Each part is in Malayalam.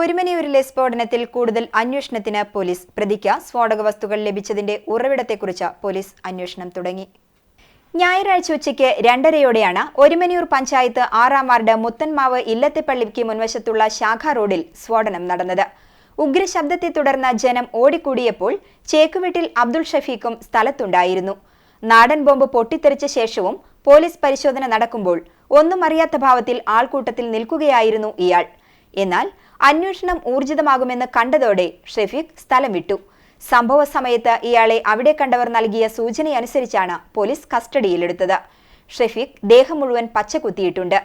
ഒരുമനിയൂരിലെ സ്ഫോടനത്തിൽ കൂടുതൽ അന്വേഷണത്തിന് പോലീസ് പ്രതിക്ക് സ്ഫോടക വസ്തുക്കൾ ലഭിച്ചതിന്റെ ഉറവിടത്തെക്കുറിച്ച് പോലീസ് അന്വേഷണം തുടങ്ങി. ഞായറാഴ്ച ഉച്ചയ്ക്ക് രണ്ടരയോടെയാണ് ഒരുമനിയൂർ പഞ്ചായത്ത് ആറാം വാർഡ് മുത്തൻമാവ് ഇല്ലത്തെപ്പള്ളിക്ക് മുൻവശത്തുള്ള ശാഖാ റോഡിൽ സ്ഫോടനം നടന്നത്. ഉഗ്രശബ്ദത്തെ തുടർന്ന് ജനം ഓടിക്കൂടിയപ്പോൾ ചേക്കുവീട്ടിൽ അബ്ദുൾ ഷഫീഖും സ്ഥലത്തുണ്ടായിരുന്നു. നാടൻ ബോംബ് പൊട്ടിത്തെറിച്ച ശേഷവും പോലീസ് പരിശോധന നടക്കുമ്പോൾ ഒന്നും അറിയാത്ത ഭാവത്തിൽ ആൾക്കൂട്ടത്തിൽ നിൽക്കുകയായിരുന്നു ഇയാൾ. എന്നാൽ അന്വേഷണം ഊർജിതമാകുമെന്ന് കണ്ടതോടെ ഷെഫീഖ് സ്ഥലം വിട്ടു സംഭവ സമയത്ത് ഇയാളെ അവിടെ കണ്ടവർ നൽകിയ സൂചനയനുസരിച്ചാണ് പോലീസ് കസ്റ്റഡിയിലെടുത്തത്. ഷെഫീഖ് ദേഹം മുഴുവൻ പച്ചകുത്തിയിട്ടുണ്ട്.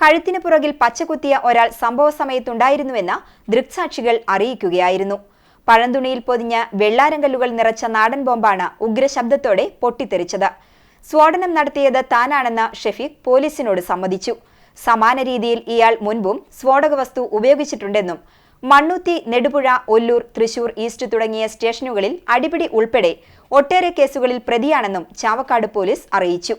കഴുത്തിന് പുറകിൽ പച്ചകുത്തിയ ഒരാൾ സംഭവ സമയത്തുണ്ടായിരുന്നുവെന്ന് ദൃക്സാക്ഷികൾ അറിയിക്കുകയായിരുന്നു. പഴന്തുണിയിൽ പൊതിഞ്ഞ വെള്ളാരങ്കല്ലുകൾ നിറച്ച നാടൻ ബോംബാണ് ഉഗ്രശബ്ദത്തോടെ പൊട്ടിത്തെറിച്ചത്. സ്ഫോടനം നടത്തിയത് താനാണെന്ന് ഷെഫീഖ് പോലീസിനോട് സമ്മതിച്ചു. സമാന രീതിയിൽ ഇയാൾ മുൻപും സ്ഫോടക വസ്തു ഉപയോഗിച്ചിട്ടുണ്ടെന്നും മണ്ണുത്തി നെടുപുഴ ഒല്ലൂർ തൃശൂർ ഈസ്റ്റ് തുടങ്ങിയ സ്റ്റേഷനുകളിൽ അടിപിടി ഉൾപ്പെടെ ഒട്ടേറെ കേസുകളിൽ പ്രതിയാണെന്നും ചാവക്കാട് പോലീസ് അറിയിച്ചു.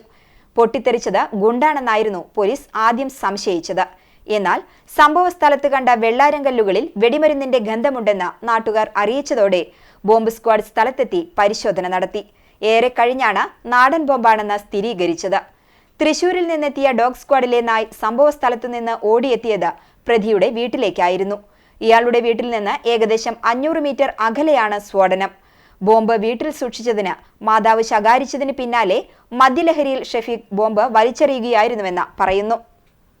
പൊട്ടിത്തെറിച്ചത് ഗുണ്ടാണെന്നായിരുന്നു പോലീസ് ആദ്യം സംശയിച്ചത്. എന്നാൽ സംഭവ സ്ഥലത്ത് കണ്ട വെള്ളാരങ്കല്ലുകളിൽ വെടിമരുന്നിന്റെ ഗന്ധമുണ്ടെന്ന് നാട്ടുകാർ അറിയിച്ചതോടെ ബോംബ് സ്ക്വാഡ് സ്ഥലത്തെത്തി പരിശോധന നടത്തി. ഏറെ കഴിഞ്ഞാണ് നാടൻ ബോംബാണെന്ന് സ്ഥിരീകരിച്ചത്. തൃശൂരിൽ നിന്നെത്തിയ ഡോഗ് സ്ക്വാഡിലെ നായ് സംഭവ സ്ഥലത്തു നിന്ന് ഓടിയെത്തിയത് പ്രതിയുടെ വീട്ടിലേക്കായിരുന്നു. ഇയാളുടെ വീട്ടിൽ നിന്ന് ഏകദേശം അഞ്ഞൂറ് മീറ്റർ അകലെയാണ് സ്ഫോടനം. ബോംബ് വീട്ടിൽ സൂക്ഷിച്ചതിന് മാതാവ് ശകാരിച്ചതിന് പിന്നാലെ മദ്യലഹരിയിൽ ഷെഫീഖ് ബോംബ് വലിച്ചെറിയുകയായിരുന്നുവെന്ന് പറയുന്നു.